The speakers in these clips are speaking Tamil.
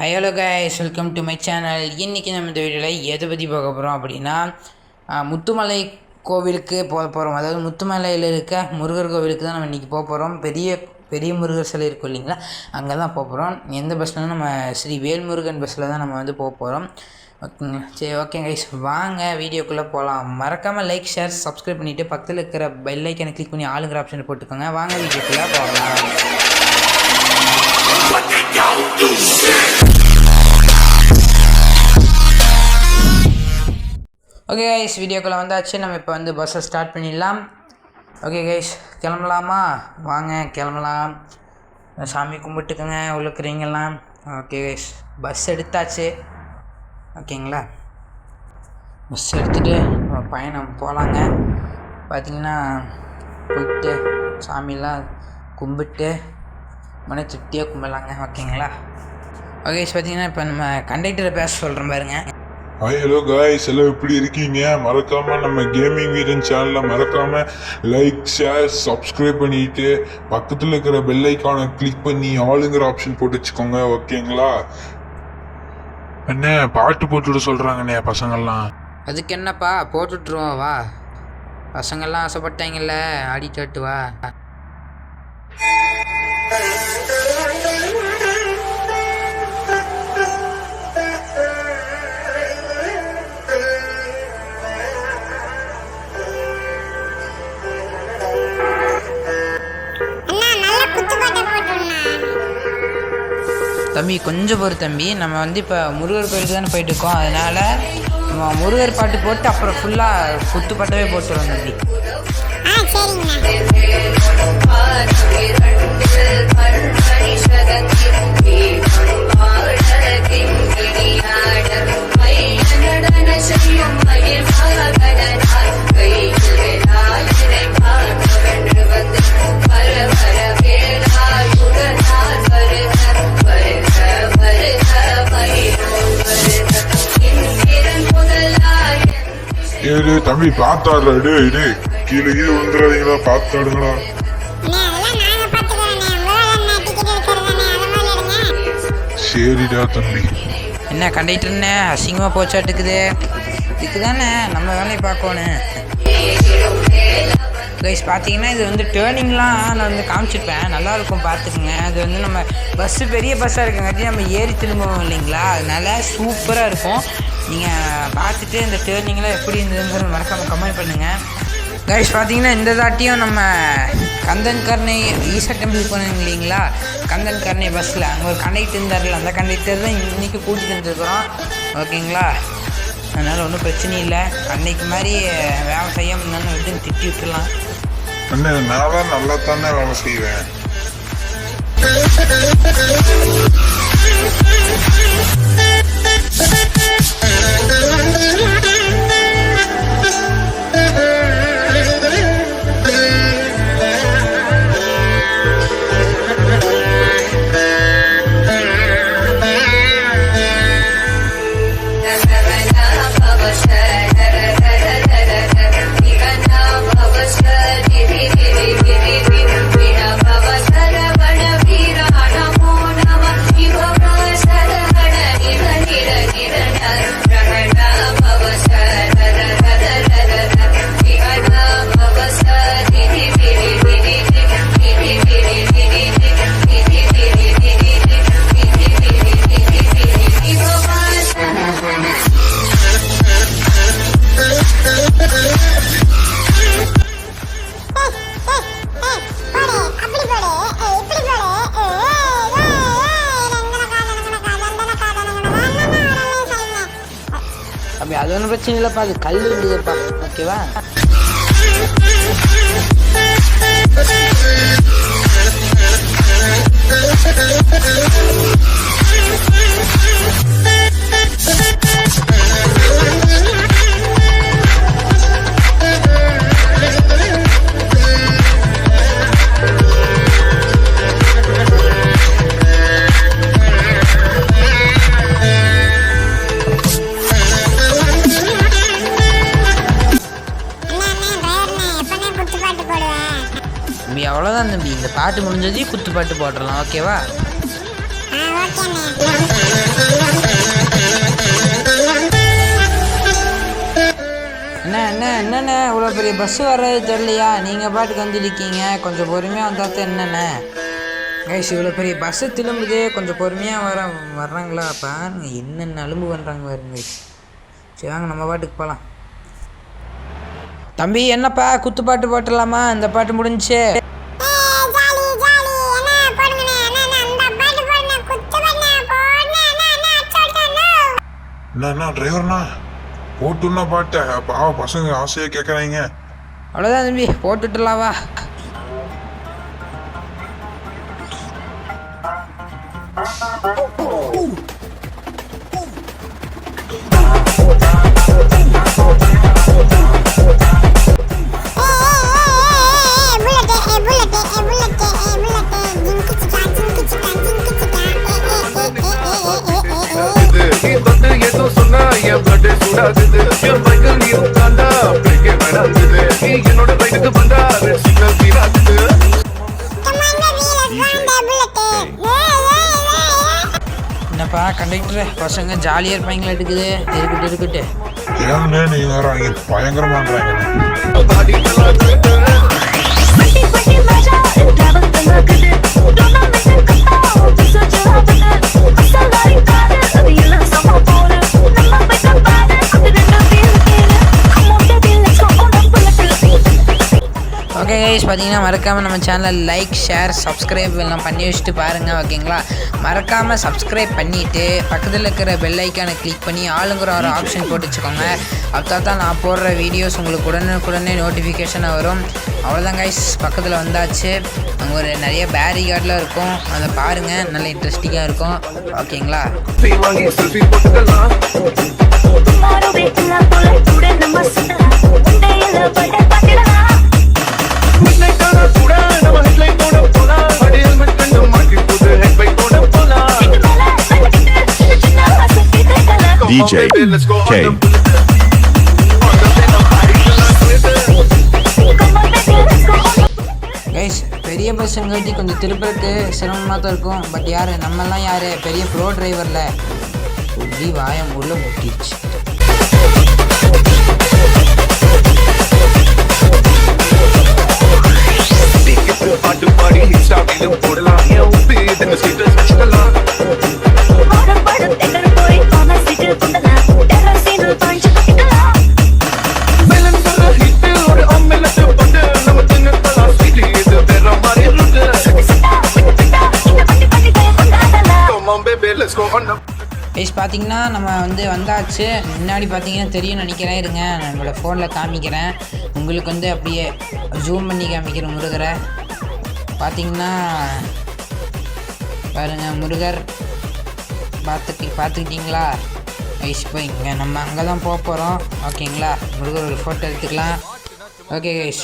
Hello guys welcome to my channel இன்றைக்கி நம்ம இந்த வீடியோவில் எதை பற்றி பார்க்க போகிறோம் அப்படின்னா முத்துமலை கோவிலுக்கு போக போகிறோம் அதாவது முத்துமலையில் இருக்க முருகர் கோவிலுக்கு தான் நம்ம இன்றைக்கி போக போகிறோம் பெரிய பெரிய முருகர் சிலை இருக்கும் இல்லைங்களா? அங்கே தான் போக போகிறோம் எந்த பஸ்ஸில் நம்ம ஸ்ரீ வேல்முருகன் பஸ்ஸில் தான் நம்ம வந்து போக போகிறோம் ஓகேங்க. சரி ஓகே கைஸ் வாங்க வீடியோக்குள்ளே போகலாம் மறக்காமல் லைக் ஷேர் சப்ஸ்கிரைப் பண்ணிவிட்டு பக்கத்தில் இருக்கிற பெல் ஐக்கனை கிளிக் பண்ணி ஆளுங்கிற ஆப்ஷன் போட்டுக்கோங்க. வாங்க வீடியோக்குள்ளே போகலாம் ஓகே கைஸ் வீடியோக்குள்ளே வந்தாச்சு. நம்ம இப்போ வந்து பஸ்ஸை ஸ்டார்ட் பண்ணிடலாம். ஓகே கைஸ் கிளம்பலாமா? வாங்க கிளம்பலாம். சாமி கும்பிட்டுக்கோங்க உள்ளுக்குறீங்களாம் ஓகே கைஸ் பஸ் எடுத்தாச்சு. ஓகேங்களா பஸ் எடுத்துகிட்டு நம்ம பயணம் போகலாங்க பார்த்திங்கன்னா போயிட்டு சாமிலாம் கும்பிட்டு மன திருப்தியாக கும்பிடலாங்க ஓகேங்களா? ஓகே பார்த்தீங்கன்னா இப்போ நம்ம கண்டக்டரை பேச சொல்கிறேன் பாருங்க. ஹாய் ஹலோ காய்ஸ் எல்லாம் எப்படி இருக்கீங்க? மறக்காம நம்ம கேமிங் வீரன் சேனலை மறக்காம லைக் ஷேர் சப்ஸ்கிரைப் பண்ணிட்டு பக்கத்தில் இருக்கிற பெல் ஐக்கானை கிளிக் பண்ணி ஆளுங்கிற ஆப்ஷன் போட்டு வச்சுக்கோங்க. ஓகேங்களா? அண்ணே பாட்டு போட்டுவிட சொல்றாங்கண்ணே பசங்கள்லாம். அதுக்கு என்னப்பா? போட்டுட்ருவோம் வா. பசங்கள்லாம் ஆசைப்பட்டாங்கல்ல ஆடிட்டு வா. தம்பி கொஞ்சம் பொறு தம்பி. நம்ம வந்து இப்போ முருகர் கோயிலுக்கு தானே போயிட்டு இருக்கோம். அதனால முருகர் பாட்டு போட்டு அப்புறம் ஃபுல்லாக குத்து பாட்டவே போட்டுருவோம் தம்பி ஏடு தம்பி பார்த்தாடுறா டேய் டேய் கீழே கீழே வந்துடாதீங்களா பார்த்தாடுங்களா சரிடா தம்பி. என்ன கண்டக்டர்னே அசிங்கமாக போச்சாட்டுக்குது. இதுக்கு தானே நம்ம வேலையை பார்க்கணும் கைஸ் பார்த்தீங்கன்னா இது வந்து டேர்னிங்லாம் நான் வந்து காமிச்சிருப்பேன். நல்லா இருக்கும் பார்த்துக்குங்க. அது வந்து நம்ம பஸ்ஸு பெரிய பஸ்ஸாக இருக்குங்காட்டி நம்ம ஏறி திரும்புவோம் இல்லைங்களா? அதனால சூப்பராக இருக்கும். நீங்கள் பார்த்துட்டு இந்த டேர்னிங்லாம் எப்படி இருந்ததுங்கிறது மறக்காமல் கமெண்ட் பண்ணுங்கள் கைஸ் பார்த்தீங்கன்னா இந்த தாட்டியும் நம்ம கந்தன் கர்ணை ஈசா டெம்பிள் போனோம் இல்லைங்களா? கந்தன் கர்ணை பஸ்ஸில் அங்கே ஒரு கண்டக்டர் இருந்தார்ல அந்த கண்டக்டர் தான் இன்றைக்கி கூட்டிகிட்டு வந்துருக்குறோம் ஓகேங்களா? அதனால் ஒன்றும் பிரச்சனை இல்லை. அன்னைக்கு மாதிரி வேலை செய்யாமல் இருந்தாலும் விட்டு திட்டி விட்டுலாம் நான் நல்லா தானே வேலை செய்வேன். Yeah. அப்படி அது ஒன்றும் பிரச்சனை இல்லைப்பா. அது கல் இருந்ததுப்பா ஓகேவா? அண்ணா, தம்பி அவ்வளோதான் தம்பி. இந்த பாட்டு முடிஞ்சதையும் குத்து பாட்டு போட்டுடலாம் ஓகேவா? அண்ணா அண்ணா என்னண்ணே இவ்வளோ பெரிய பஸ் வர்றது தெரியலையா? நீங்கள் பாட்டுக்கு வந்துருக்கீங்க. கொஞ்சம் பொறுமையாக வந்தால் என்னண்ணே? கைஸ் இவ்வளோ பெரிய பஸ்ஸு திரும்புது கொஞ்சம் பொறுமையாக வர வர்றாங்களா? பாருங்க என்னென்ன அலும்பு பண்ணுறாங்க பாருங்க சரி வாங்க நம்ம பாட்டுக்கு போகலாம் தம்பி என்னப்பா குத்து பாட்டு போட்டலாமா இந்த பாட்டு முடிஞ்சு. என்னண்ணா டிரைவர்ண்ணா போட்டுன்னா பாட்ட பாவ பசங்க ஆசையா கேட்குறாங்க அவ்வளோதான் தம்பி போட்டுட்டுலாம் வா நீ சூடாகுது. என் bike ல் நீ break ஏ வேணாங்குது. நீ என்னோட ride க்கு வந்தா signal வீணாகுது. என்னப்பா கண்டக்டர் பசங்க ஜாலியாக இருப்பாங்களா இருக்குது இருக்கட்டு இருக்கட்டு ஏங்கண்ணே நீங்க வேற பாடி கைஸ் பார்த்தீங்கன்னா மறக்காமல் நம்ம சேனலை லைக் ஷேர் சப்ஸ்கிரைப் எல்லாம் பண்ணி வச்சுட்டு பாருங்கள் ஓகேங்களா மறக்காமல் சப்ஸ்கிரைப் பண்ணிவிட்டு பக்கத்தில் இருக்கிற பெல் ஐக்கானை கிளிக் பண்ணி ஆளுங்கிற ஒரு ஆப்ஷன் போட்டு வச்சுக்கோங்க. அப்போ தான் நான் போடுற வீடியோஸ் உங்களுக்கு உடனுக்குடனே நோட்டிஃபிகேஷனாக வரும். அவ்வளோதான் கைஸ் பக்கத்தில் வந்தாச்சு. அங்கே ஒரு நிறைய பேரிகார்ட்லாம் இருக்கும். அதை பாருங்கள் நல்ல இன்ட்ரெஸ்டிங்காக இருக்கும். ஓகேங்களா நீ go on கைஸ் பெரிய பஸ்ஸுங்காட்டி கொஞ்சம் திருப்பறதுக்கு சிரமமாக தான் இருக்கும். பட் யார்? நம்மலாம் யார்? பெரிய ப்ரோ டிரைவரில் உடி வாயம் உள்ள முட்டிடுச்சு டிக்கெட்டு பாட்டு பாடி இன்ஸ்டாவிலும் போடலாம் என் உப்பு இதுன்னு ஸ்டேட்டஸ் பார்த்தீங்கன்னா நம்ம வந்து வந்தாச்சு. முன்னாடி பார்த்தீங்கன்னா தெரியும் நினைக்கிறேன். இருங்க நம்மளோட ஃபோனில் காமிக்கிறேன். உங்களுக்கு வந்து அப்படியே ஜூம் பண்ணி காமிக்கிறேன் முருகரை. பார்த்தீங்கன்னா பாருங்கள் முருகர். பார்த்துக்கி பார்த்துக்கிட்டிங்களா கைஸ் இப்போ இங்கே நம்ம அங்கே தான் போக போகிறோம் ஓகேங்களா? முருகர் ஒரு ஃபோட்டோ எடுத்துக்கலாம். ஓகே கைஷ்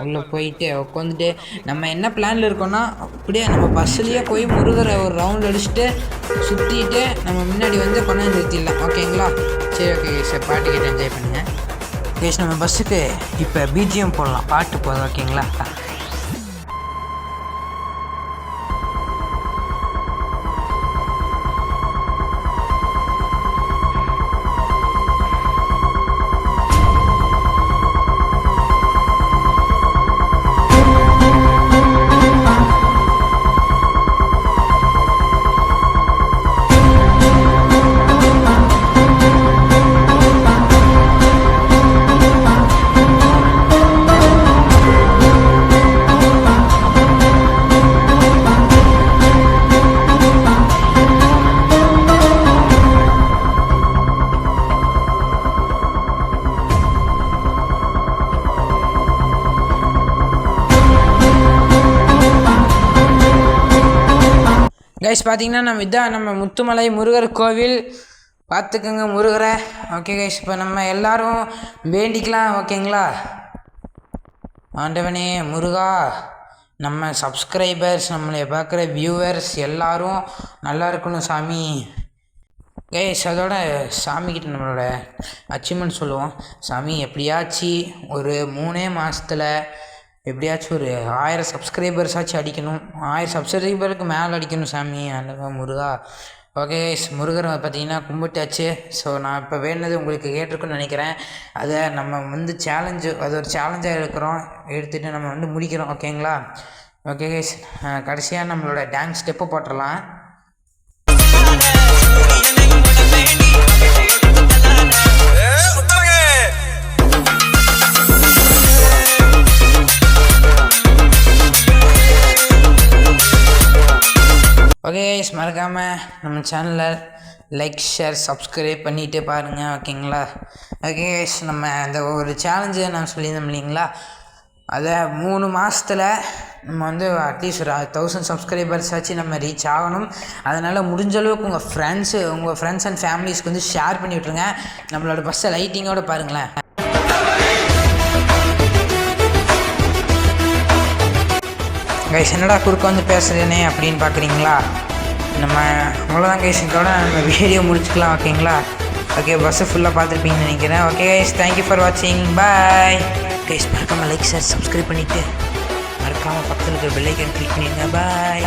உள்ளே போயிட்டு உட்காந்துட்டு நம்ம என்ன பிளானில் இருக்கோம்னா அப்படியே நம்ம பஸ்ஸுலேயே போய் முருகரை ஒரு ரவுண்ட் அடிச்சுட்டு சுற்றிட்டு நம்ம முன்னாடி வந்து கொண்டாந்து நிறுத்திடலாம் ஓகேங்களா சரி ஓகே சார் பாட்டு கேட்டு என்ஜாய் பண்ணுங்கள் கேஸ் நம்ம பஸ்ஸுக்கு இப்போ பிஜிஎம் போடலாம். பாட்டு போதும் ஓகேங்களா கைஸ் பார்த்தீங்கன்னா நம்ம இதான் நம்ம முத்துமலை முருகர் கோவில். பார்த்துக்கோங்க முருகரை. ஓகே கைஸ் இப்போ நம்ம எல்லாரும் வேண்டிக்கலாம் ஓகேங்களா? ஆண்டவனே முருகா நம்ம சப்ஸ்கிரைபர்ஸ் நம்மளை பார்க்குற வியூவர்ஸ் எல்லாரும் நல்லா இருக்கணும் சாமி. கைஸ் அதோட சாமிக்கிட்ட நம்மளோட அச்சீவ்மெண்ட் சொல்லுவோம். சாமி எப்படியாச்சு ஒரு மூணே மாதத்தில் எப்படியாச்சும் ஒரு ஆயிரம் சப்ஸ்கிரைபர்ஸாச்சும் அடிக்கணும். ஆயிரம் சப்ஸ்கிரைபருக்கு மேலே அடிக்கணும் சாமி. அல்லவா முருகா. ஓகே முருகர் பார்த்தீங்கன்னா கும்பிட்டாச்சு. ஸோ நான் இப்போ வேணுனது உங்களுக்கு கேட்டிருக்குன்னு நினைக்கிறேன். அதை நம்ம வந்து சேலஞ்சு அது ஒரு சேலஞ்சாக இருக்கிறோம். எடுத்துகிட்டு நம்ம வந்து முடிக்கிறோம் ஓகேங்களா ஓகே கைஸ் கடைசியாக நம்மளோட டான்ஸ் ஸ்டெப்பு போட்டுடலாம். ஓகே மறக்காமல் நம்ம சேனலில் லைக் ஷேர் சப்ஸ்கிரைப் பண்ணிகிட்டே பாருங்கள் ஓகேங்களா? ஓகே நம்ம அந்த ஒரு சேலஞ்சு நான் சொல்லியிருந்தோம் இல்லைங்களா? அதை மூணு மாதத்தில் நம்ம வந்து அட்லீஸ்ட் ஒரு தௌசண்ட் சப்ஸ்கிரைபர்ஸ் ஆச்சு நம்ம ரீச் ஆகணும். அதனால் முடிஞ்ச அளவுக்கு உங்கள் ஃப்ரெண்ட்ஸு உங்கள் ஃப்ரெண்ட்ஸ் அண்ட் ஃபேமிலிஸ்க்கு வந்து ஷேர் பண்ணி விட்ருங்க நம்மளோட பஸ்ஸை லைட்டிங்கோட பாருங்களேன். கைஸ் என்னடா குறுக்க வந்து பேசுகிறேனே அப்படின்னு பார்க்குறீங்களா? நம்ம அவ்வளோதான் கைஸ் இதோட நம்ம வீடியோ முடிச்சுக்கலாம் ஓகேங்களா ஓகே பஸ்ஸு ஃபுல்லாக பார்த்துருப்பீங்கன்னு நினைக்கிறேன். ஓகே கைஸ் தேங்க்யூ ஃபார் வாட்சிங் பாய் கைஸ் மறக்காமல் லைக் சார் சப்ஸ்கிரைப் பண்ணிவிட்டு மறக்காமல் பக்கத்தில் இருக்கிற பெல்லைக்கன் கிளிக் பண்ணிடுங்க பாய்